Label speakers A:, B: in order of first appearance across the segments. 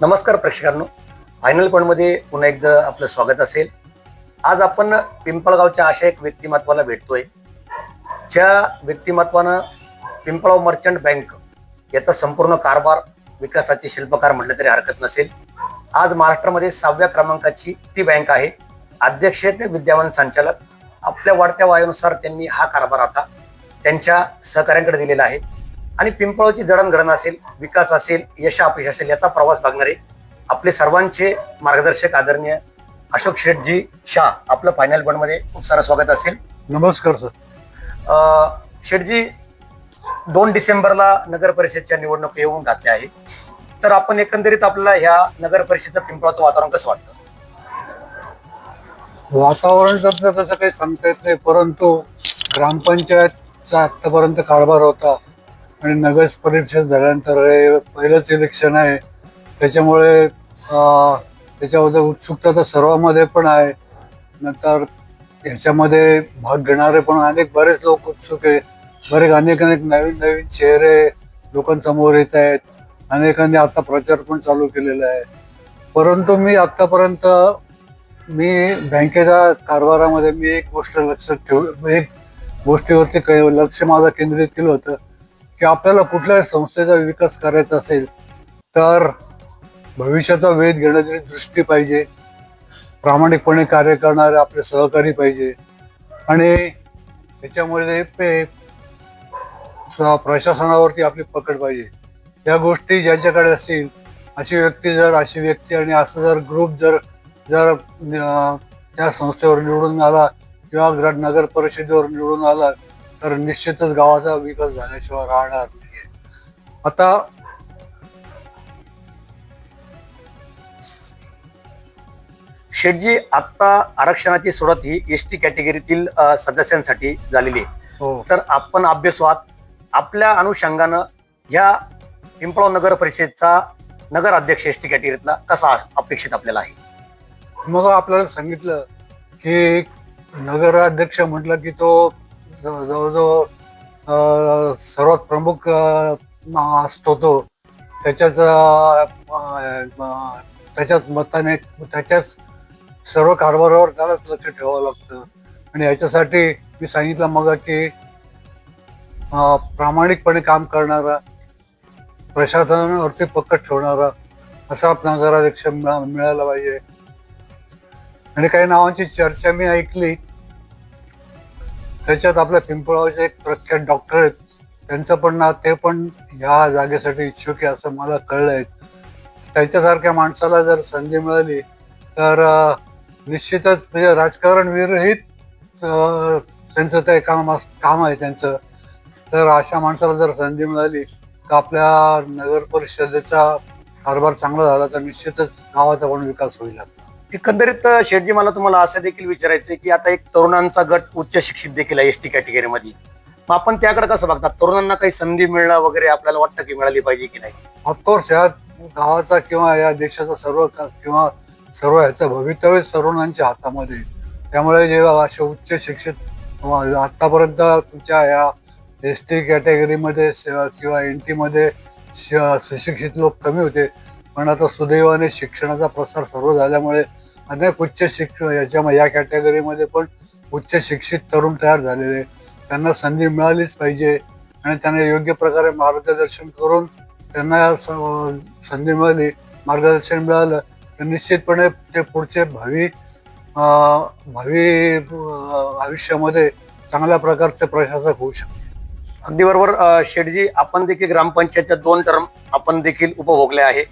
A: नमस्कार प्रेक्षकांनो. फायनल पॉईंटमध्ये पुन्हा एकदा आपलं स्वागत असेल. आज आपण पिंपळगावच्या अशा एक व्यक्तिमत्वाला भेटतोय ज्या व्यक्तिमत्वानं पिंपळगाव मर्चंट बँक याचा संपूर्ण कारभार विकासाचे शिल्पकार म्हटलं तरी हरकत नसेल. आज महाराष्ट्रामध्ये सहाव्या क्रमांकाची ती बँक आहे. अध्यक्ष ते विद्यमान संचालक. आपल्या वाढत्या वयानुसार त्यांनी हा कारभार आता त्यांच्या सहकाऱ्यांकडे दिलेला आहे. आणि पिंपळाची जडणघडण असेल विकास असेल यश अपयश असेल याचा प्रवास बघणारे आपले सर्वांचे मार्गदर्शक आदरणीय अशोक शेठजी शाह आपलं फायनलमध्ये खूप सारं स्वागत असेल.
B: नमस्कार सर.
A: अं, शेठजी दोन डिसेंबरला नगर परिषदच्या निवडणूक येऊन घातल्या आहे तर आपण एकंदरीत आपल्याला ह्या नगर परिषदेचं पिंपळाचं वातावरण कसं वाटतं?
B: वातावरण तसं काही सांगता येत नाही परंतु ग्रामपंचायतचा आतापर्यंत कारभार होता. आणि नगर परिषद झाल्यानंतर हे पहिलंच इलेक्शन आहे. त्याच्यामुळे त्याच्याबद्दल उत्सुकता तर सर्वांमध्ये पण आहे. नंतर याच्यामध्ये भाग घेणारे पण अनेक बरेच लोक उत्सुक आहे. बरेच अनेक अनेक नवीन नवीन चेहरे लोकांसमोर येत आहेत. अनेकांनी आता प्रचार पण चालू केलेला आहे. परंतु मी आत्तापर्यंत मी बँकेच्या कारभारामध्ये मी एक गोष्ट लक्षात ठेव एक गोष्टीवरती लक्ष माझं केंद्रित केलं होतं. की आपल्याला कुठल्याही संस्थेचा विकास करायचा असेल तर भविष्याचा वेध घेण्याची दृष्टी पाहिजे. प्रामाणिकपणे कार्य करणारे आपले सहकारी पाहिजे. आणि याच्यामध्ये ते प्रशासनावरती आपली पकड पाहिजे. या गोष्टी ज्यांच्याकडे असतील अशी व्यक्ती जर अशी व्यक्ती आणि असं जर ग्रुप जर जर त्या संस्थेवर निवडून आला किंवा नगर परिषदेवर निवडून आला तर निश्चितच गावाचा विकास झाल्याशिवाय राहणार नाहीये. आता
A: शेठजी आता आरक्षणाची सुरुवात ही एस टी कॅटेगरीतील सदस्यांसाठी झालेली आहे.
B: हो.
A: तर आपण अभ्यासू आहात आपल्या अनुषंगानं ह्या पिंपळाव नगर परिषदेचा नगर अध्यक्ष एस टी कॅटेगरीतला कसा अपेक्षित आपल्याला आहे?
B: मग आपल्याला सांगितलं की नगराध्यक्ष म्हटलं की तो जवळजवळ सर्वात प्रमुख असतो तो. त्याच्याच त्याच्याच मताने त्याच्याच सर्व कारभारावर त्यालाच लक्ष ठेवावं लागतं. आणि याच्यासाठी मी सांगितलं मग की प्रामाणिकपणे काम करणारा प्रशासनावरती पकड ठेवणारा असा नगराध्यक्ष मिळायला पाहिजे. आणि काही नावांची चर्चा मी ऐकली त्याच्यात आपल्या पिंपळावचे एक प्रख्यात डॉक्टर आहेत. त्यांचं पण ना ते पण ह्या जागेसाठी इच्छुक आहे असं मला कळलंय. त्यांच्यासारख्या माणसाला जर संधी मिळाली तर निश्चितच म्हणजे राजकारण विरहित त्यांचं ते काम काम आहे त्यांचं. तर अशा माणसाला जर संधी मिळाली तर आपल्या नगर परिषदेचा कारभार चांगला झाला तर निश्चितच गावाचा पण विकास होईल
A: एकंदरीत शेटजी शेठजी मला तुम्हाला असं देखील विचारायचं आहे की आता एक तरुणांचा गट उच्च शिक्षित देखील आहे एस टी कॅटेगरीमध्ये. मग आपण त्याकडे कसं बघतात तरुणांना काही संधी मिळणं वगैरे आपल्याला वाटतं की मिळाली पाहिजे की नाही?
B: ऑफकोर्स या गावाचा किंवा या देशाचा सर्व किंवा सर्व ह्याचं भवितव्य तरुणांच्या हातामध्ये. त्यामुळे जेव्हा असे उच्च शिक्षित किंवा आतापर्यंत तुमच्या या एस टी कॅटेगरीमध्ये किंवा एन टीमध्ये सुशिक्षित लोक कमी होते. पण आता सुदैवाने शिक्षणाचा प्रसार सर्व झाल्यामुळे अनेक उच्च शिक्षण याच्यामध्ये या कॅटेगरीमध्ये पण उच्च शिक्षित तरुण तयार झालेले त्यांना संधी मिळालीच पाहिजे आणि त्यांना योग्य प्रकारे मार्गदर्शन करून त्यांना स- संधी मिळाली मार्गदर्शन मिळालं तर निश्चितपणे ते पुढचे भावी भावी आयुष्यामध्ये चांगल्या प्रकारचे प्रशासक होऊ शकतात
A: अगदी बरोबर. शेठजी आपण देखील ग्रामपंचायतच्या दोन टर्म आपण देखील उपभोगले आहे.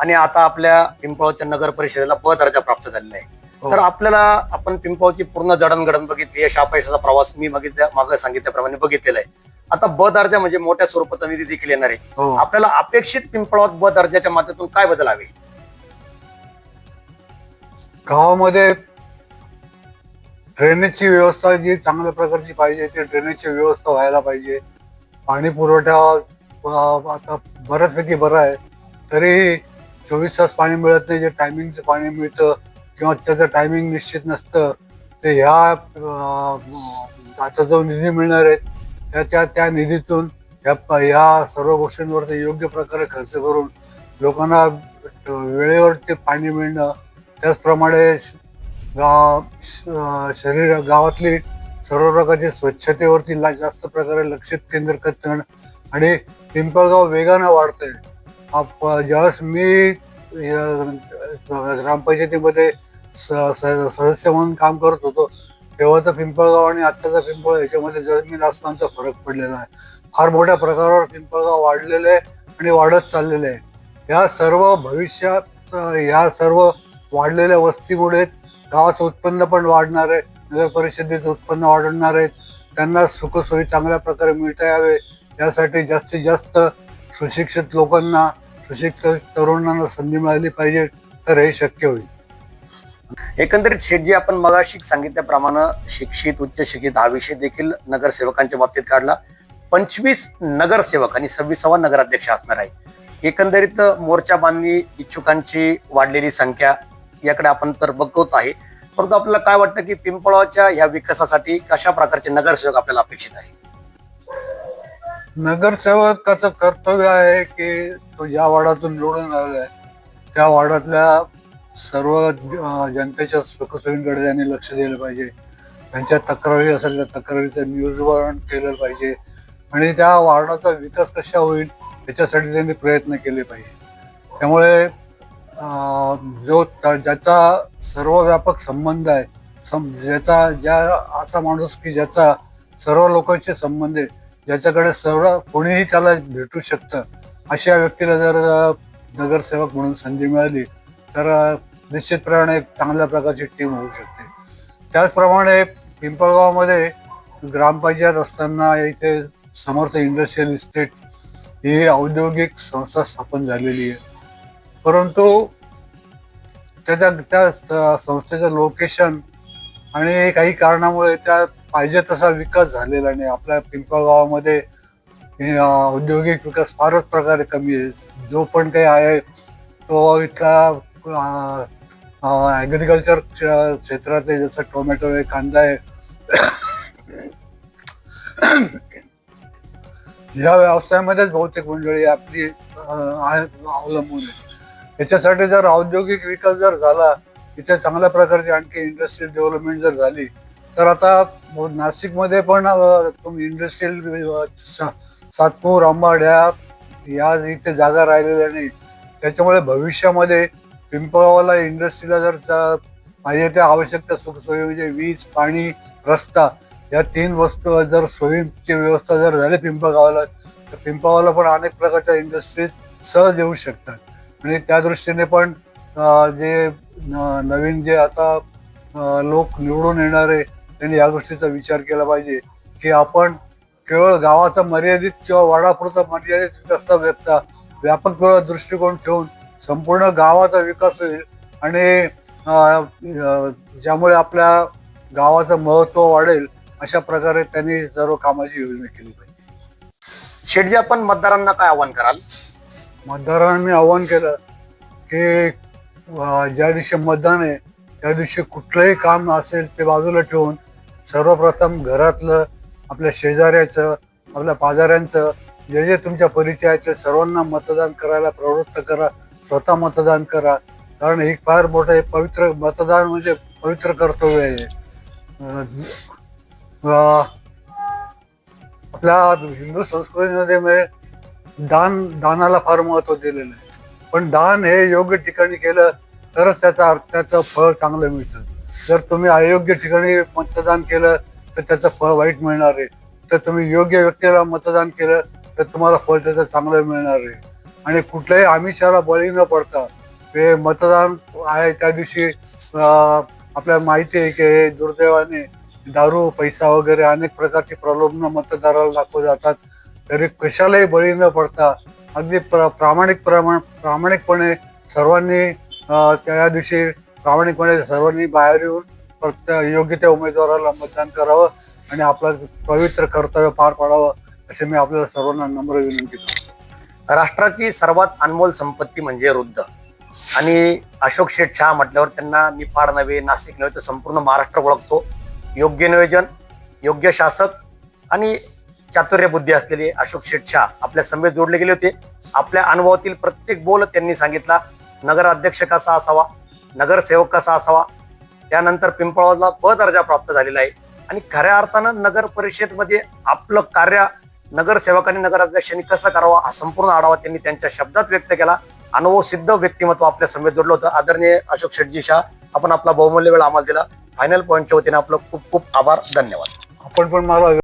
A: आणि आता आपल्या पिंपळावच्या नगर परिषदेला प दर्जा प्राप्त झालेला आहे.
B: हो.
A: तर आपल्याला आपण पिंपळावची पूर्ण जडणघडण बघितली यश अपयशाचा प्रवास मी बघितल्या मागे सांगितल्याप्रमाणे बघितलेला आहे. आता ब दर्जा म्हणजे मोठ्या स्वरूपाचा निधी देखील येणार आहे.
B: हो.
A: आपल्याला अपेक्षित पिंपळावत ब दर्जाच्या माध्यमातून काय बदल हवे?
B: गावामध्ये ड्रेनेजची व्यवस्था जी चांगल्या प्रकारची पाहिजे ती ड्रेनेजची व्यवस्था व्हायला पाहिजे. पाणी पुरवठा आता बऱ्याचपैकी बरं आहे. तरी चोवीस तास पाणी मिळत नाही जे टायमिंगचं पाणी मिळतं किंवा त्याचं टायमिंग निश्चित नसतं ते ह्या आता जो निधी मिळणार आहे त्याच्या त्या निधीतून ह्या प- ह्या सर्व गोष्टींवरती योग्य प्रकारे खर्च करून लोकांना वेळेवर ते पाणी मिळणं त्याचप्रमाणे श- गाव श- शरीर गावातली सर्व प्रकारची स्वच्छतेवरती ला- जास्त प्रकारे लक्षित केंद्रित करणं आणि पिंपळगाव वेगानं वाढतंय. आप ज्यावेळेस मी ग्रामपंचायतीमध्ये स- स- सदस्य म्हणून काम करत होतो तेव्हाचं पिंपळगाव आणि आत्ताचा पिंपळ याच्यामध्ये जमीन आसमानचा फरक पडलेला आहे. फार मोठ्या प्रकारावर पिंपळगाव वाढलेलं आहे आणि वाढत चाललेलं आहे. या सर्व भविष्यात अं, या सर्व वाढलेल्या वस्तीमुळे गावाचं उत्पन्न पण वाढणार आहे नगर परिषदेचं उत्पन्न वाढणार आहे. त्यांना सुखसोयी चांगल्या प्रकारे मिळता यावे यासाठी जास्तीत जास्त सुशिक्षित लोकांना सुशिक्षित तरुणांना संधी मिळाली पाहिजे तर हे शक्य होईल.
A: एकंदरीत शेटजी आपण मगाशी सांगितल्याप्रमाणे शिक्षित उच्च शिक्षित हा विषय देखील नगरसेवकांच्या बाबतीत काढला. पंचवीस नगरसेवक आणि सव्वीसावा नगराध्यक्ष असणार आहे एकंदरीत मोर्चा बांधणी इच्छुकांची वाढलेली संख्या याकडे आपण तर बघत आहे. परंतु आपल्याला काय वाटतं की पिंपळाच्या या विकासासाठी कशा प्रकारचे नगरसेवक आपल्याला अपेक्षित आहे
B: नगरसेवकाचं कर्तव्य आहे की तो ज्या वार्डातून निवडून आलेला आहे. त्या वार्डातल्या सर्व जनतेच्या सुखसोयींकडे त्यांनी लक्ष दिलं पाहिजे. त्यांच्या तक्रारी असेल त्या तक्रारीचं नियोजन केलं पाहिजे. आणि त्या वार्डाचा विकास कशा होईल याच्यासाठी त्यांनी प्रयत्न केले पाहिजे. त्यामुळे जो ज्याचा सर्व व्यापक संबंध आहे सम ज्याचा ज्या असा माणूस की ज्याचा सर्व लोकांशी संबंध आहे ज्याच्याकडे सर्व कोणीही त्याला भेटू शकतं. अशा व्यक्तीला जर नगरसेवक म्हणून संधी मिळाली तर निश्चितप्रमाणे एक चांगल्या प्रकारची टीम होऊ शकते. त्याचप्रमाणे पिंपळगावमध्ये ग्रामपंचायत असताना इथे समर्थ इंडस्ट्रियल इस्टेट ही औद्योगिक संस्था स्थापन झालेली आहे. परंतु त्याच्या त्या संस्थेचं लोकेशन आणि काही कारणामुळे त्या पाहिजे तसा विकास झालेला नाही. आपल्या पिंपळगावामध्ये औद्योगिक विकास फारच प्रकारे कमी आहे. जो पण काही आहे तो इथला ॲग्रिकल्चर क्षेत्रात आहे जसं टोमॅटो आहे कांदा आहे या व्यवसायामध्येच बहुतेक मंडळी आपली अवलंबून आहे. याच्यासाठी जर औद्योगिक विकास जर झाला इथे चांगल्या प्रकारची आणखी इंडस्ट्रियल डेव्हलपमेंट जर झाली तर आता नाशिकमध्ये पण अं, तुम्ही इंडस्ट्रियल सातपूर अंबाड ह्या या इथे जागा राहिलेल्या नाही. त्याच्यामुळे भविष्यामध्ये पिंपळावाला इंडस्ट्रीला जर पाहिजे त्या आवश्यकता सुखसोयी म्हणजे वीज पाणी रस्ता या तीन वस्तू जर सोयीची व्यवस्था जर झाली पिंपळगावाला तर पिंपळगावाला पण अनेक प्रकारच्या इंडस्ट्रीज सहज येऊ शकतात. आणि त्या दृष्टीने पण जे न- नवीन जे आता लोक निवडून येणारे त्यांनी या गोष्टीचा विचार केला पाहिजे की आपण केवळ गावाचा मर्यादित किंवा वाडापुरता मर्यादित नसता व्यक्ता व्यापक दृष्टिकोन ठेवून संपूर्ण गावाचा विकास होईल आणि ज्यामुळे आपल्या गावाचं महत्त्व वाढेल अशा प्रकारे त्यांनी सर्व कामाची योजना केली पाहिजे.
A: शेटजी आपण मतदारांना काय आव्हान कराल?
B: मतदारांनी आवाहन केलं की ज्या दिवशी मतदान आहे त्या दिवशी कुठलंही काम असेल ते बाजूला ठेवून सर्वप्रथम घरातलं आपल्या शेजाऱ्याचं आपल्या पाजाऱ्यांचं जे जे तुमच्या परिचयाचे सर्वांना मतदान करायला प्रवृत्त करा स्वतः मतदान करा. कारण हे फार मोठं हे पवित्र मतदान म्हणजे पवित्र कर्तव्य आहे. आपल्या हिंदू संस्कृतीमध्ये दान दानाला फार महत्त्व दिलेलं आहे. पण दान हे योग्य ठिकाणी केलं तरच त्याचा त्याचं फळ चांगलं मिळतं. जर तुम्ही अयोग्य ठिकाणी मतदान केलं तर त्याचं फळ वाईट मिळणार आहे. तर तुम्ही योग्य व्यक्तीला मतदान केलं तर तुम्हाला फळ त्याचं चांगलं मिळणार आहे. आणि कुठल्याही आमिषाला बळी न पडता हे मतदान आहे त्या दिवशी आपल्याला माहिती आहे की हे दुर्दैवाने दारू पैसा वगैरे अनेक प्रकारचे प्रलोभन मतदाराला दाखवले जातात. तरी कशालाही बळी न पडता अगदी प्र प्रामाणिक प्रमाण प्रामाणिकपणे सर्वांनी त्या दिवशी प्रामाणिकपणे सर्वांनी बाहेर येऊन प्रत्येक योग्य त्या उमेदवाराला मतदान करावं आणि आपलं पवित्र कर्तव्य पार पाडावं असे मी आपल्याला सर्वांना नम्र विनंती करतो.
A: राष्ट्राची सर्वात अनमोल संपत्ती म्हणजे वृद्ध. आणि अशोक शेठ शहा म्हटल्यावर त्यांना निफाड नव्हे नाशिक नव्हे तर संपूर्ण महाराष्ट्र ओळखतो. योग्य नियोजन योग्य शासक आणि चातुर्य बुद्धी असलेले अशोक शेठ शहा आपल्या समेत जोडले गेले होते. आपल्या अनुभवातील प्रत्येक बोल त्यांनी सांगितला. नगराध्यक्ष कसा असावा? नगरसेवक कसा असावा. त्यानंतर पिंपळावला ब दर्जा प्राप्त झालेला आहे. आणि खऱ्या अर्थानं नगर परिषदमध्ये आपलं कार्य नगरसेवकांनी नगराध्यक्षांनी कसं करावं हा संपूर्ण आढावा त्यांनी त्यांच्या शब्दात व्यक्त केला. अनुभव सिद्ध व्यक्तिमत्व आपल्या समेत जोडलं होतं. आदरणीय अशोक शेटजी शाह आपण आपला बहुमूल्य वेळ आम्हाला दिला. फायनल पॉईंटच्या वतीने आपलं खूप खूप आभार. धन्यवाद.
B: आपण पण मला